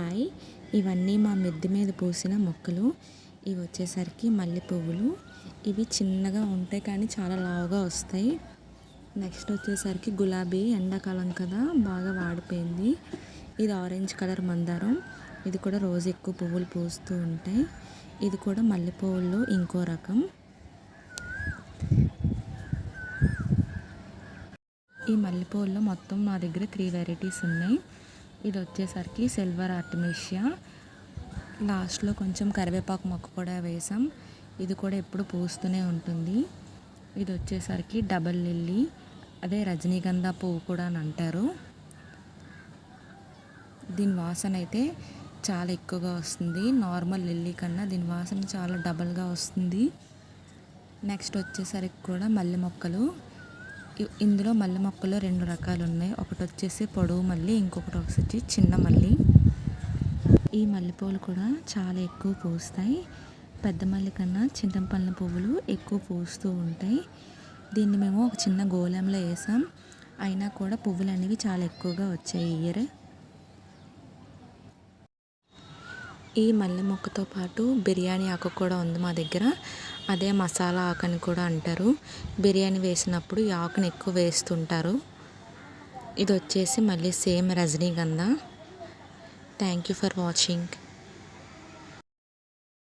Hi ఇవన్నీ మా మిద్దె మీద పూసిన మొక్కలు. ఇవి వచ్చేసరికి మల్లె పువ్వులు ఇవి చిన్నగా ఉంటాయి కానీ చాలా లావుగా వస్తాయి. నెక్స్ట్ వచ్చేసరికి గులాబీ ఎండాకాలం కదా బాగా వాడిపోయింది. ఇది ఆరెంజ్ కలర్ మందారం. ఇది కూడా రోజు ఎక్కువ పువ్వులు పూస్తూ ఉంటాయి. ఇది కూడా మల్లె పువ్వుల్లో ఇంకో రకం. ఈ మల్లెపూల్లో మొత్తం నా దగ్గర త్రీ వెరైటీస్ ఉన్నాయి. ఇది వచ్చేసరికి సిల్వర్ ఆర్టిమిషియా. లాస్ట్లో కొంచెం కరివేపాకు మొక్క కూడా వేసాం. ఇది కూడా ఎప్పుడు పూస్తూనే ఉంటుంది. ఇది వచ్చేసరికి డబల్ లిల్లీ అదే రజనీగంధ పువ్వు కూడా అని అంటారు. దీని వాసన అయితే చాలా ఎక్కువగా వస్తుంది. నార్మల్ లిల్లీ కన్నా దీని వాసన చాలా డబల్గా వస్తుంది. నెక్స్ట్ వచ్చేసరికి కూడా మల్లె మొక్కలు. ఇందులో మల్లె మొక్కలు రెండు రకాలు ఉన్నాయి ఒకటి వచ్చేసి పొడవు మల్లి ఇంకొకటి వచ్చేసి చిన్న మల్లి. ఈ మల్లెపూలు కూడా చాలా ఎక్కువ పూస్తాయి. పెద్ద మల్లి కన్నా చింతపండు పువ్వులు ఎక్కువ పూస్తూ ఉంటాయి. దీన్ని మేము ఒక చిన్న గోళంలో వేసాం. అయినా కూడా పువ్వులు అనేవి చాలా ఎక్కువగా వచ్చాయి ఇయర్. ఈ మల్లె మొక్కతో పాటు బిర్యానీ ఆకు కూడా ఉంది మా దగ్గర. అదే మసాలా ఆకు అని కూడా అంటారు. బిర్యానీ వేసినప్పుడు ఈ ఆకుని ఎక్కువ వేస్తుంటారు. ఇది వచ్చేసి మళ్ళీ same Rajnigandha. Thank you for watching